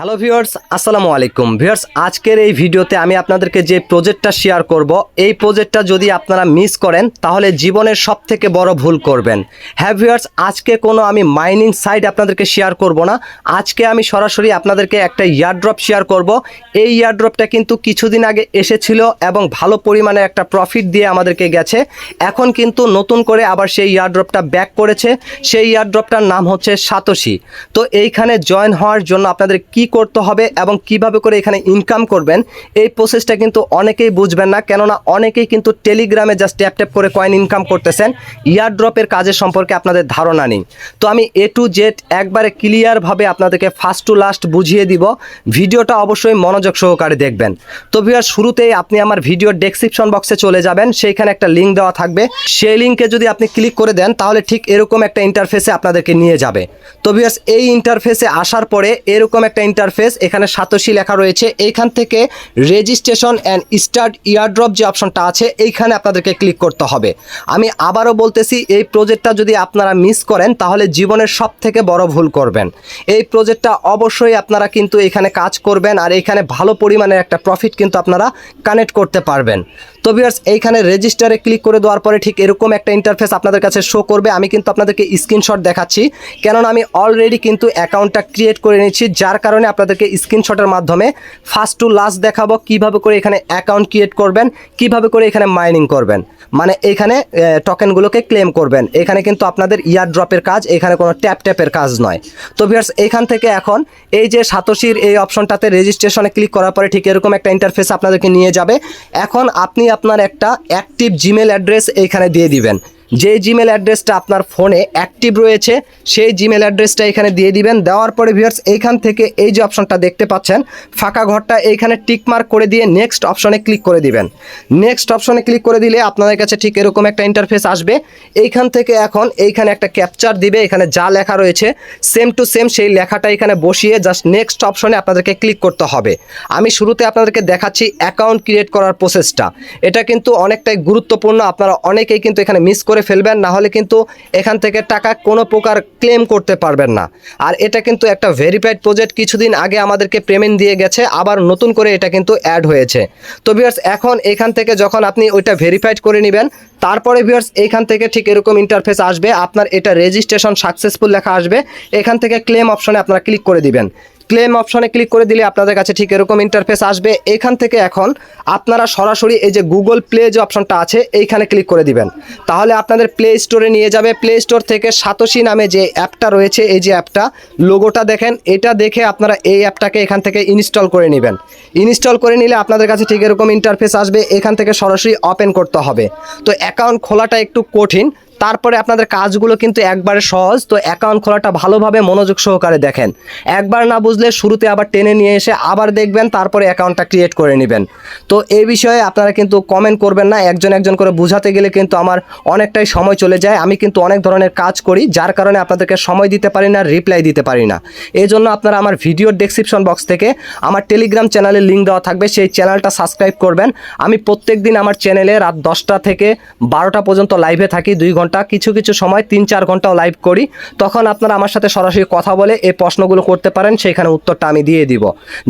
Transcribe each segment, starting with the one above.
Hello viewers আসসালামু আলাইকুম। Viewers আজকের এই ভিডিওতে আমি আপনাদেরকে যে প্রজেক্টটা শেয়ার করব, এই প্রজেক্টটা যদি আপনারা মিস করেন, তাহলে জীবনের সব থেকে বড় ভুল করবেন। হ্যাঁ ভিউয়ার্স আজকে কোনো আমি মাইনিং সাইট আপনাদেরকে শেয়ার করব না। আজকে আমি সরাসরি আপনাদেরকে একটা ইয়ারড্রপ শেয়ার করব। এই ইয়ারড্রপটা কিন্তু কিছুদিন আগে এসেছিল এবং ভালো পরিমাণে একটা প্রফিট দিয়ে আমাদেরকে গেছে। এখন কিন্তু নতুন করে আবার সেই ইয়ারড্রপটা ব্যাক করেছে। সেই ইয়ারড্রপটার নাম হচ্ছে সাতোশি। তো এইখানে জয়েন হওয়ার জন্য আপনাদের কি করতে হবে এবং কীভাবে করে এখানে ইনকাম করবেন, এই প্রসেসটা কিন্তু অনেকেই বুঝবেন না। কেননা অনেকেই কিন্তু টেলিগ্রামে জাস্ট ট্যাপ ট্যাপ করে কয়েন ইনকাম করতেছেন। ইয়ারড্রপের কাজের সম্পর্কে আপনাদের ধারণা নেই। তো আমি এ টু জেড একবারে ক্লিয়ারভাবে আপনাদেরকে ফার্স্ট টু লাস্ট বুঝিয়ে দিব। ভিডিওটা অবশ্যই মনোযোগ সহকারে দেখবেন। তো ভিউয়ার শুরুতেই আপনি আমার ভিডিওর ডেসক্রিপশন বক্সে চলে যাবেন। সেইখানে একটা লিঙ্ক দেওয়া থাকবে। সেই লিঙ্কে যদি আপনি ক্লিক করে দেন, তাহলে ঠিক এরকম একটা ইন্টারফেসে আপনাদেরকে নিয়ে যাবে। তো ভিউয়ার্স এই ইন্টারফেসে আসার পরে এরকম একটা ইন্টারফেস এখানে সাতোশি লেখা রয়েছে। এইখান থেকে রেজিস্ট্রেশন অ্যান্ড স্টার্ট ইয়ারড্রপ যে অপশনটা আছে, এইখানে আপনাদেরকে ক্লিক করতে হবে। আমি আবারও বলতেছি, এই প্রজেক্টটা যদি আপনারা মিস করেন, তাহলে জীবনের সব থেকে বড় ভুল করবেন। এই প্রজেক্টটা অবশ্যই আপনারা কিন্তু এখানে কাজ করবেন, আর এইখানে ভালো পরিমাণের একটা প্রফিট কিন্তু আপনারা কানেক্ট করতে পারবেন। তো ভিউয়ার্স এইখানে রেজিস্টারে ক্লিক করে দেওয়ার পরে ঠিক এরকম একটা ইন্টারফেস আপনাদের কাছে শো করবে। আমি কিন্তু আপনাদেরকে স্ক্রিনশট দেখাচ্ছি। কেননা আমি অলরেডি কিন্তু অ্যাকাউন্টটা ক্রিয়েট করে নিয়েছি, যার কারণে আপনাদেরকে স্ক্রিনশটের মাধ্যমে ফার্স্ট টু লাস্ট দেখাবো কীভাবে করে এখানে অ্যাকাউন্ট ক্রিয়েট করবেন, কীভাবে করে এখানে মাইনিং করবেন। মানে এখানে টোকেনগুলোকে ক্লেম করবেন। এখানে কিন্তু আপনাদের ইয়ার ড্রপের কাজ, এখানে কোনো ট্যাপ ট্যাপের কাজ নয়। তো ভিউয়ার্স এখান থেকে এখন এই যে সাতোশির এই অপশনটাতে রেজিস্ট্রেশনে ক্লিক করার পরে ঠিক এরকম একটা ইন্টারফেস আপনাদেরকে নিয়ে যাবে। এখন আপনি আপনার একটা অ্যাক্টিভ জিমেল অ্যাড্রেস এইখানে দিয়ে দিবেন। যে জিমেল অ্যাড্রেসটা আপনার ফোনে অ্যাক্টিভ রয়েছে, সেই জিমেল অ্যাড্রেসটা এখানে দিয়ে দিবেন। দেওয়ার পরে ভিউয়ার্স এইখান থেকে এই যে অপশনটা দেখতে পাচ্ছেন, ফাঁকা ঘরটা এইখানে টিক মার্ক করে দিয়ে নেক্সট অপশনে ক্লিক করে দিবেন। নেক্সট অপশনে ক্লিক করে দিলে আপনাদের কাছে ঠিক এরকম একটা ইন্টারফেস আসবে। এইখান থেকে এখন এইখানে একটা ক্যাপচার দিবে, এখানে যা লেখা রয়েছে সেম টু সেম সেই লেখাটা এখানে বসিয়ে জাস্ট নেক্সট অপশনে আপনাদেরকে ক্লিক করতে হবে। আমি শুরুতে আপনাদেরকে দেখাচ্ছি অ্যাকাউন্ট ক্রিয়েট করার প্রসেসটা এটা কিন্তু অনেকটাই গুরুত্বপূর্ণ, আপনারা অনেকেই কিন্তু এখানে মিস করে ফেলবেন, না হলে কিন্তু এখান থেকে টাকা কোনো প্রকার ক্লেম করতে পারবেন না। আর এটা কিন্তু একটা ভেরিফাইড প্রজেক্ট কিছুদিন আগে আমাদেরকে পেমেন্ট দিয়ে গেছে, আবার নতুন করে এটা কিন্তু অ্যাড হয়েছে। তো ভিউয়ার্স এখন এখান থেকে যখন আপনি ওইটা ভেরিফাইড করে নেবেন, তারপরে ভিউয়ার্স এখান থেকে ঠিক এরকম ইন্টারফেস আসবে, আপনার এটা রেজিস্ট্রেশন সাকসেসফুল লেখা আসবে, এখান থেকে ক্লেম অপশনে আপনারা ক্লিক করে দিবেন। ক্লেম অপশনে ক্লিক করে দিলে আপনাদের কাছে ঠিক এরকম ইন্টারফেস আসবে। এখান থেকে এখন আপনারা সরাসরি এই যে গুগল প্লে যে অপশনটা আছে, এইখানে ক্লিক করে দিবেন। তাহলে আপনাদের প্লে স্টোরে নিয়ে যাবে। প্লে স্টোর থেকে সাতোশি নামে যে অ্যাপটা রয়েছে, এই যে অ্যাপটা লোগোটা দেখেন, এটা দেখে আপনারা এই অ্যাপটাকে এখান থেকে ইনস্টল করে নেবেন। ইনস্টল করে নিলে আপনাদের কাছে ঠিক এরকম ইন্টারফেস আসবে। এখান থেকে সরাসরি ওপেন করতে হবে। তো অ্যাকাউন্ট খোলাটা একটু কঠিন। তারপরে আপনাদের কাজগুলো কিন্তু একবারে সহজ, তো অ্যাকাউন্ট খোলাটা ভালোভাবে মনোযোগ সহকারে দেখেন। একবার না বুঝলে শুরুতে আবার টেনে নিয়ে এসে আবার দেখবেন, তারপরে অ্যাকাউন্টটা ক্রিয়েট করে নেবেন। তো এই বিষয়ে আপনারা কিন্তু কমেন্ট করবেন না, একজন একজন করে বোঝাতে গেলে কিন্তু আমার অনেকটাই সময় চলে যায়। আমি কিন্তু অনেক ধরনের কাজ করি, যার কারণে আপনাদেরকে সময় দিতে পারি না রিপ্লাই দিতে পারি না। এই জন্য আপনারা আমার ভিডিওর ডেসক্রিপশন বক্স থেকে আমার টেলিগ্রাম চ্যানেলের লিঙ্ক দেওয়া থাকবে, সেই চ্যানেলটা সাবস্ক্রাইব করবেন। আমি প্রত্যেক দিন আমার চ্যানেলে রাত দশটা থেকে বারোটা পর্যন্ত লাইভে থাকি, দুই ঘণ্টা কিছু কিছু সময়, তিন, চার ঘন্টাও লাইভ করি। তখন আপনারা আমার সাথে সরাসরি কথা বলে এই প্রশ্নগুলো করতে পারেন, সেইখানে উত্তরটা আমি দিয়ে দিব।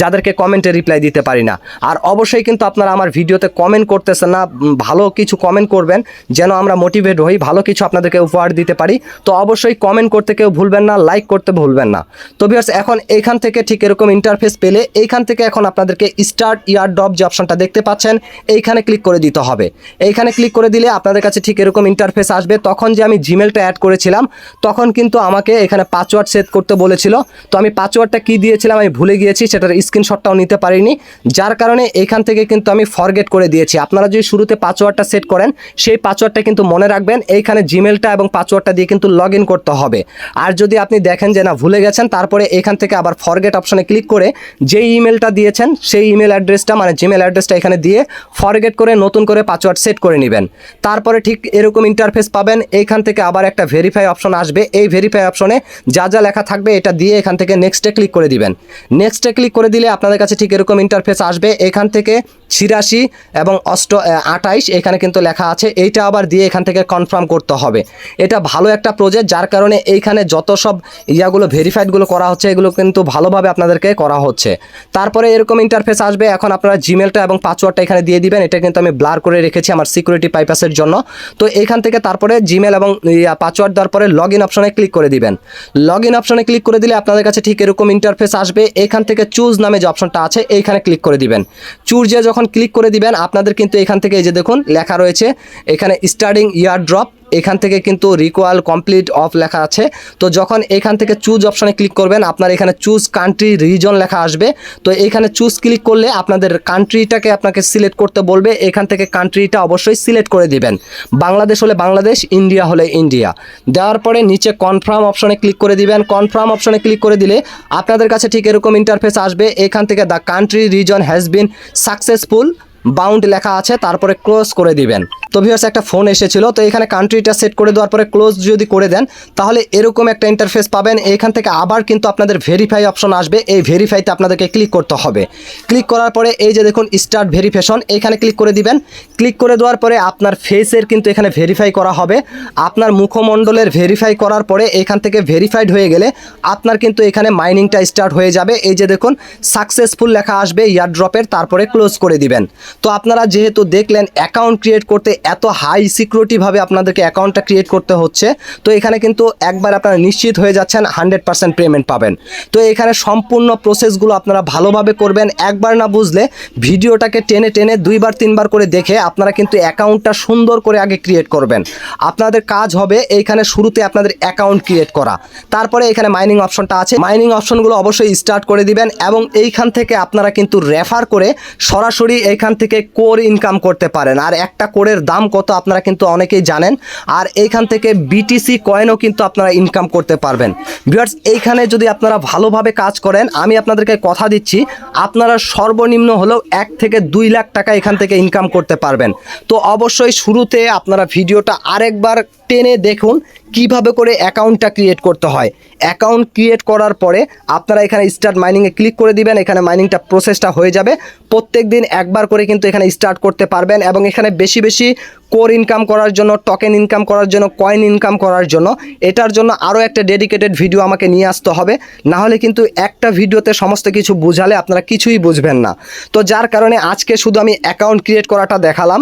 যাদেরকে কমেন্টে রিপ্লাই দিতে পারি না। আর অবশ্যই কিন্তু আপনারা আমার ভিডিওতে কমেন্ট করতেছেন না ভালো কিছু কমেন্ট করবেন, যেন আমরা মোটিভেট হই, ভালো কিছু আপনাদেরকে উপহার দিতে পারি। তো অবশ্যই কমেন্ট করতে কেউ ভুলবেন না লাইক করতে ভুলবেন না। তো বিয়ার্স এখন এইখান থেকে ঠিক এরকম ইন্টারফেস পেলে এইখান থেকে এখন আপনাদেরকে স্টার্ট ইয়ার ডপ যে অপশনটা দেখতে পাচ্ছেন, এইখানে ক্লিক করে দিতে হবে। এইখানে ক্লিক করে দিলে আপনাদের কাছে ঠিক এরকম ইন্টারফেস আসবে। তখন যে আমি জিমেলটা অ্যাড করেছিলাম, তখন কিন্তু আমাকে এখানে পাসওয়ার্ড সেট করতে বলেছিল। তো আমি পাসওয়ার্ডটা কি দিয়েছিলাম আমি ভুলে গিয়েছি, সেটার স্ক্রিনশটটাও নিতে পারিনি। যার কারণে এখান থেকে কিন্তু আমি ফরগেট করে দিয়েছি। আপনারা যদি শুরুতে পাসওয়ার্ডটা সেট করেন, সেই পাসওয়ার্ডটা কিন্তু মনে রাখবেন, এইখানে জিমেলটা এবং পাসওয়ার্ডটা দিয়ে কিন্তু লগ করতে হবে। আর যদি আপনি দেখেন যে না, ভুলে গেছেন, তারপরে এখান থেকে আবার ফরগেট অপশনে ক্লিক করে যেই ইমেলটা দিয়েছেন, সেই ইমেল অ্যাড্রেসটা মানে জিমেল অ্যাড্রেসটা এখানে দিয়ে ফরগেট করে নতুন করে পাসওয়ার্ড সেট করে নেবেন। তারপরে ঠিক এরকম ইন্টারফেস পাবেন করবেন এইখান থেকে আবার একটা ভেরিফাই অপশন আসবে। এই ভেরিফাই অপশনে যা যা লেখা থাকবে এটা দিয়ে এখান থেকে নেক্সটে ক্লিক করে দিবেন। নেক্সটে ক্লিক করে দিলে আপনাদের কাছে ঠিক এরকম ইন্টারফেস আসবে। এখান থেকে ছিয়াশি এবং অষ্ট আঠাইশ এখানে কিন্তু লেখা আছে। এইটা আবার দিয়ে এখান থেকে কনফার্ম করতে হবে। এটা ভালো একটা প্রজেক্ট যার কারণে এইখানে যত সব ইয়াগুলো ভেরিফাইডগুলো করা হচ্ছে, এগুলো কিন্তু ভালোভাবে আপনাদেরকে করা হচ্ছে। তারপরে এরকম ইন্টারফেস আসবে। এখন আপনারা জিমেলটা এবং পাসওয়ার্ডটা এখানে দিয়ে দিবেন। এটা কিন্তু আমি ব্লার করে রেখেছি আমার সিকিউরিটি পাইপাসের জন্য। তো এখান থেকে তারপরে জিমেল এবং পাসওয়ার্ড দেওয়ার পরে লগ ইন অপশনে ক্লিক করে দিবেন। লগ ইন অপশনে ক্লিক করে দিলে আপনাদের কাছে ঠিক এরকম ইন্টারফেস আসবে। এখান থেকে চুজ নামে যে অপশনটা আছে, এইখানে ক্লিক করে দিবেন। চুজে যখন ক্লিক করে দিবেন, আপনাদের কিন্তু এখান থেকে এই যে দেখুন, লেখা রয়েছে, এখানে স্টার্টিং ইয়ার ড্রপ এখান থেকে কিন্তু রিকোয়াল কমপ্লিট অফ লেখা আছে। তো যখন এখান থেকে চুজ অপশনে ক্লিক করবেন, আপনার এখানে চুজ কান্ট্রি রিজন লেখা আসবে। তো এখানে চুজ ক্লিক করলে আপনাদের কান্ট্রিটাকে আপনাকে সিলেক্ট করতে বলবে। এখান থেকে কান্ট্রিটা অবশ্যই সিলেক্ট করে দিবেন। বাংলাদেশ হলে বাংলাদেশ ইন্ডিয়া হলে ইন্ডিয়া দেওয়ার পরে নিচে কনফার্ম অপশনে ক্লিক করে দিবেন। কনফার্ম অপশনে ক্লিক করে দিলে আপনাদের কাছে ঠিক এরকম ইন্টারফেস আসবে। এখান থেকে the country region has been successful bound লেখা আছে, তারপরে ক্লোজ করে দিবেন। তো ভিউয়ার্স একটা ফোন এসেছিল, তো এখানে কান্ট্রিটা সেট করে দেওয়ার পরে ক্লোজ যদি করে দেন, তাহলে এরকম একটা ইন্টারফেস পাবেন। এখান থেকে আবার কিন্তু আপনাদের ভেরিফাই অপশন আসবে। এই ভেরিফাইতে আপনাদেরকে ক্লিক করতে হবে। ক্লিক করার পরে এই যে দেখুন স্টার্ট ভেরিফিকেশন এখানে ক্লিক করে দিবেন। ক্লিক করে দেওয়ার পরে আপনার ফেসের কিন্তু এখানে ভেরিফাই করা হবে। আপনার মুখমণ্ডলের ভেরিফাই করার পরে এখান থেকে ভেরিফাইড হয়ে গেলে আপনার কিন্তু এখানে মাইনিংটা স্টার্ট হয়ে যাবে। এই যে দেখুন সাকসেসফুল লেখা আসবে ইয়ার ড্রপের তারপরে ক্লোজ করে দিবেন। তো আপনারা যেহেতু দেখলেন অ্যাকাউন্ট ক্রিয়েট করতে এত হাই সিকিউরিটিভাবে আপনাদেরকে অ্যাকাউন্টটা ক্রিয়েট করতে হচ্ছে, তো এখানে কিন্তু একবার আপনারা নিশ্চিত হয়ে যাচ্ছেন হান্ড্রেড পার্সেন্ট পেমেন্ট পাবেন। তো এখানে সম্পূর্ণ প্রসেসগুলো আপনারা ভালোভাবে করবেন। একবার না বুঝলে ভিডিওটাকে টেনে টেনে দুইবার, তিনবার করে দেখে আপনারা কিন্তু অ্যাকাউন্টটা সুন্দর করে আগে ক্রিয়েট করবেন। আপনাদের কাজ হবে এইখানে শুরুতে আপনাদের অ্যাকাউন্ট ক্রিয়েট করা। তারপরে এখানে মাইনিং অপশনটা আছে। মাইনিং অপশনগুলো অবশ্যই স্টার্ট করে দিবেন এবং এইখান থেকে আপনারা কিন্তু রেফার করে সরাসরি এইখান থেকে কোর ইনকাম করতে পারেন। আর একটা কোরের দাম কত আপনারা কিন্তু অনেকেই জানেন। আর এইখান থেকে বিটিসি কয়েনও কিন্তু আপনারা ইনকাম করতে পারবেন। ভিউয়ার্স এইখানে যদি আপনারা ভালোভাবে কাজ করেন, আমি আপনাদেরকে কথা দিচ্ছি, আপনারা সর্বনিম্ন হলেও এক থেকে দুই লাখ টাকা এখান থেকে ইনকাম করতে পারবেন। তো অবশ্যই শুরুতে আপনারা ভিডিওটা আরেকবার টেনে দেখুন কীভাবে করে অ্যাকাউন্টটা ক্রিয়েট করতে হয়। অ্যাকাউন্ট ক্রিয়েট করার পরে আপনারা এখানে স্টার্ট মাইনিংয়ে ক্লিক করে দিবেন, এখানে মাইনিংটা প্রসেসটা হয়ে যাবে। প্রত্যেক দিন একবার করে কিন্তু এখানে স্টার্ট করতে পারবেন এবং এখানে বেশি বেশি কোর ইনকাম করার জন্য টোকেন ইনকাম করার জন্য কয়েন ইনকাম করার জন্য, এটার জন্য আরও একটা ডেডিকেটেড ভিডিও আমাকে নিয়ে আসতে হবে। না হলে কিন্তু একটা ভিডিওতে সমস্ত কিছু বুঝালে আপনারা কিছুই বুঝবেন না। তো যার কারণে আজকে শুধু আমি অ্যাকাউন্ট ক্রিয়েট করাটা দেখালাম।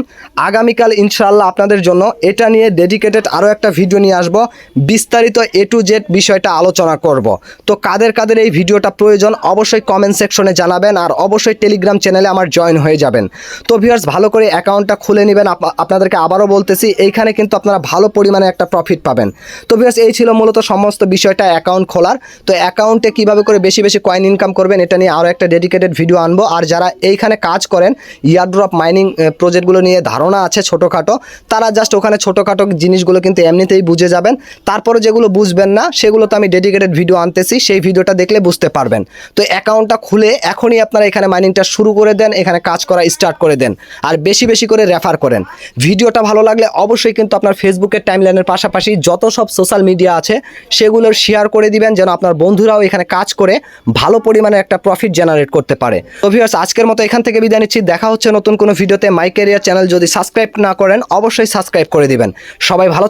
আগামীকাল ইনশাল্লাহ আপনাদের জন্য এটা নিয়ে ডেডিকেটেড আরও একটা ভিডিও নিয়ে আসব। বিস্তারিত এ টু জেড বিষয়টা আলোচনা করব। তো কাদের কাদের এই ভিডিওটা প্রয়োজন অবশ্যই কমেন্ট সেকশনে জানাবেন আর অবশ্যই টেলিগ্রাম চ্যানেলে আমার জয়েন হয়ে যাবেন। তো ভিউয়ার্স ভালো করে অ্যাকাউন্টটা খুলে নেবেন। আপ- আপনাদেরকে আবারও বলতেছি, এইখানে কিন্তু আপনারা ভালো পরিমাণে একটা প্রফিট পাবেন। তো ভিউয়ার্স এই ছিল মূলত সমস্ত বিষয়টা অ্যাকাউন্ট খোলার। তো অ্যাকাউন্টে কীভাবে করে বেশি বেশি কয়েন ইনকাম করবেন, এটা নিয়ে আরও একটা ডেডিকেটেড ভিডিও আনব। আর যারা এইখানে কাজ করেন ইয়ারড্রপ মাইনিং প্রজেক্টগুলো নিয়ে ধারণা আছে ছোটোখাটো, তারা জাস্ট ওখানে ছোটোখাটো জিনিসগুলো কিন্তু এমনিতেই বুঝে যাবেন। তারপরে যেগুলো বুঝবেন না সেগুলো তো আমি ডেডিকেটেড ভিডিও আনতেছি, সেই ভিডিওটা দেখলে বুঝতে পারবেন। তো অ্যাকাউন্টটা খুলে এখনই আপনারা এখানে মাইনিংটা শুরু করে দেন, এখানে কাজ করা স্টার্ট করে দেন, আর বেশি বেশি করে রেফার করেন। ভিডিওটা ভালো লাগলে অবশ্যই কিন্তু আপনার ফেসবুকের টাইমলাইনের পাশাপাশি যত সব সোশ্যাল মিডিয়া আছে, সেগুলোর শেয়ার করে দিবেন, যেন আপনার বন্ধুরাও এখানে কাজ করে ভালো পরিমাণে একটা প্রফিট জেনারেট করতে পারে। তো ভিউয়ার্স আজকের মতো এখান থেকে বিদায় নিচ্ছি। দেখা হচ্ছে নতুন কোনো ভিডিওতে মাই ক্যারিয়ার চ্যানেল যদি সাবস্ক্রাইব না করেন, অবশ্যই সাবস্ক্রাইব করে দিবেন। সবাই ভালো